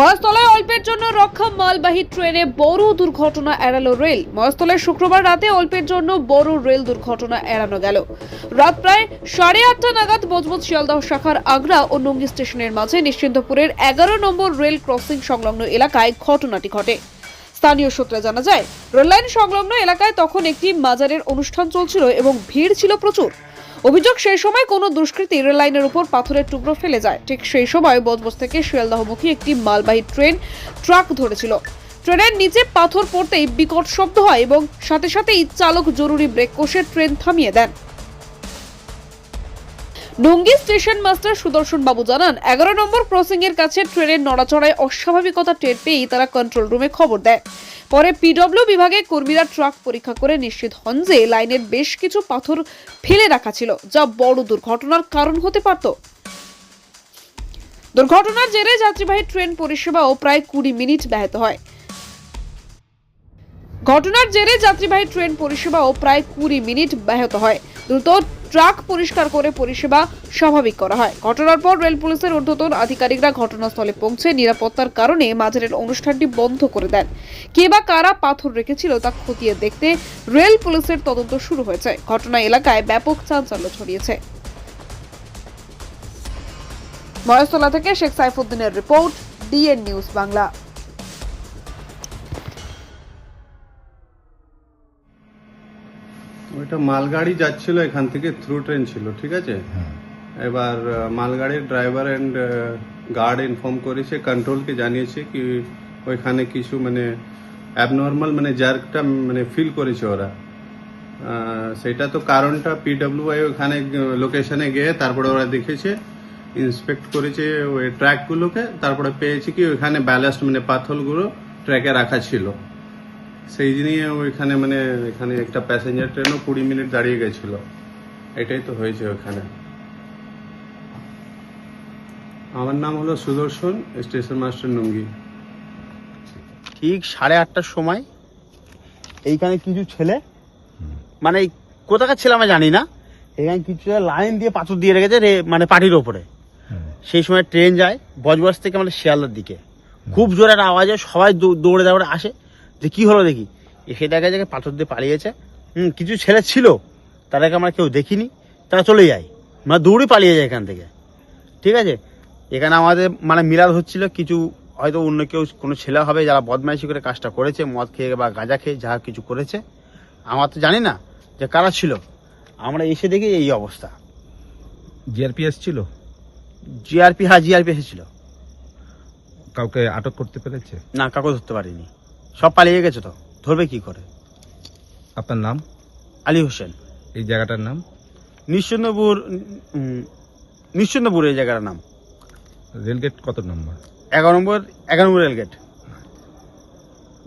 মহেশতলায় অল্পের জন্য রক্ষা মালবাহী ট্রেনে বড় দুর্ঘটনা এড়ালো রেল। মহেশতলায় শুক্রবার রাতে অল্পের জন্য বড় রেল দুর্ঘটনা এড়ানো গেল। রাত প্রায় সাড়ে আটটা নাগাদ বজবজ শিয়ালদহ শাখার আগ্রা ও নঙ্গি স্টেশনের মাঝে নিশ্চিন্তপুরের এগারো নম্বর রেল ক্রসিং সংলগ্ন এলাকায় ঘটনাটি ঘটে। স্থানীয় সূত্রে জানা যায়, রেললাইন সংলগ্ন এলাকায় তখন একটি মাজারের অনুষ্ঠান চলছিল এবং ভিড় ছিল প্রচুর। অভিযোগ সেই সময় কোনো দুষ্কৃতী রেল লাইনের উপর পাথরের টুকরো ফেলে যায়। ঠিক সেই সময় বজবজ থেকে শিয়ালদহমুখী একটি মালবাহী ট্রেন ট্রাক ধরেছিল। ট্রেনের নিচে পাথর পড়তেই বিকট শব্দ হয় এবং সাথে সাথেই চালক জরুরি ব্রেক কষে ট্রেন থামিয়ে দেন। নঙ্গি স্টেশন মাস্টার সুদর্শন বাবু জানান, এগারো নম্বর ক্রসিং এর কাছে ট্রেনের নড়াচড়ায় অস্বাভাবিকতা টের পেয়েই তারা কন্ট্রোল রুমে খবর দেয়। পরে পিডব্লিউ বিভাগে কর্মীরা ট্রাক পরীক্ষা করে নিশ্চিত হন যে লাইনের বেশ কিছু পাথর ফেলে রাখা ছিল, যা বড় দুর্ঘটনার কারণ হতে পারত। দুর্ঘটনার জেরে যাত্রীবাহী ট্রেন পরিষেবাও প্রায় কুড়ি মিনিট ব্যাহত হয়। ঘটনার জেরে যাত্রীবাহী ট্রেন পরিষেবাও প্রায় কুড়ি মিনিট ব্যাহত হয়। দ্রুত ট্রাক পরিষ্কার করে পরিষেবা স্বাভাবিক করা হয়। ঘটনার পর রেল পুলিশের ঊর্ধ্বতন আধিকারিকরা ঘটনাস্থলে পৌঁছে নিরাপত্তার কারণে মাঝারের অনুষ্ঠানটি বন্ধ করে দেন। কে বা কারা পাথর রেখেছিল তা খতিয়ে দেখতে রেল পুলিশের তদন্ত শুরু হয়েছে। ঘটনা এলাকায় ব্যাপক চাঞ্চল্য ছড়িয়েছে। মহেশতলা থেকে শেখ সাইফুদ্দিনের রিপোর্ট, ডিএন নিউজ বাংলা। ওইটা মালগাড়ি যাচ্ছিল এখান থেকে থ্রু ট্রেন ছিল ঠিক আছে? এবার মালগাড়ির ড্রাইভার অ্যান্ড গার্ড ইনফর্ম করেছে কন্ট্রোলকে জানিয়েছে কি ওইখানে কিছু মানে অ্যাবনর্মাল মানে জার্কটা মানে ফিল করেছে ওরা। সেটা তো কারণটা পিডব্লিউআই ওখানে লোকেশনে গিয়ে তারপরে ওরা দেখেছে ইন্সপেক্ট করেছে ওই ট্র্যাকগুলোকে তারপরে পেয়েছে কি ওইখানে ব্যালাস্ট মানে পাথরগুলো ট্র্যাকে রাখা ছিল। সেই নিয়ে ওইখানে মানে এখানে একটা প্যাসেঞ্জার ট্রেনও কুড়ি মিনিট দাঁড়িয়ে গেছিল। এটাই তো হয়েছে ওখানে। আমার নাম হলো সুদর্শন স্টেশন মাস্টার নঙ্গি ঠিক সাড়ে আটটার সময় এইখানে কিছু ছেলে মানে কোথাকার ছেলে আমরা জানি না এখানে কিছু লাইন দিয়ে পাথর দিয়ে রেখেছে রে- মানে পাটির ওপরে। সেই সময় ট্রেন যায় বজবজ থেকে আমাদের শিয়ালদার দিকে। খুব জোরে একটা আওয়াজ হয় সবাই দৌ- দৌড়ে দৌড়ে আসে। যে কি হলো দেখি? এসে দেখা যায় পাথর দিয়ে পালিয়েছে। হুম কিছু ছেলে ছিল তাদেরকে আমরা কেউ দেখিনি। তারা চলে যায়। মানে দৌড়ে পালিয়ে যায় এখান থেকে। ঠিক আছে? এখানে আমাদের মানে মিলাদ হচ্ছিল কিছু হয়তো অন্য কেউ কোনো ছেলে হবে যারা বদমাইশি করে কাজটা করেছে মদ খেয়ে বা গাঁজা খেয়ে যা কিছু করেছে। আমার তো জানি না যে কারা ছিল। আমরা এসে দেখি এই অবস্থা। জিআরপিএস ছিল জিআরপি হ্যাঁ জিআরপি এসেছিল। কাউকে আটক করতে পেরেছে? না কাউকে ধরতে পারিনি। সব পালিয়ে গেছে তো। ধরবে কি করে? আপনার নাম? আলী হোসেন। এই জায়গাটার নাম? নিশ্চন্দ্রপুর নিশ্চন্দ্রপুর এই জায়গাটার নাম। রেলগেট কত নম্বর? এগারো নম্বর এগারো নম্বর রেলগেট।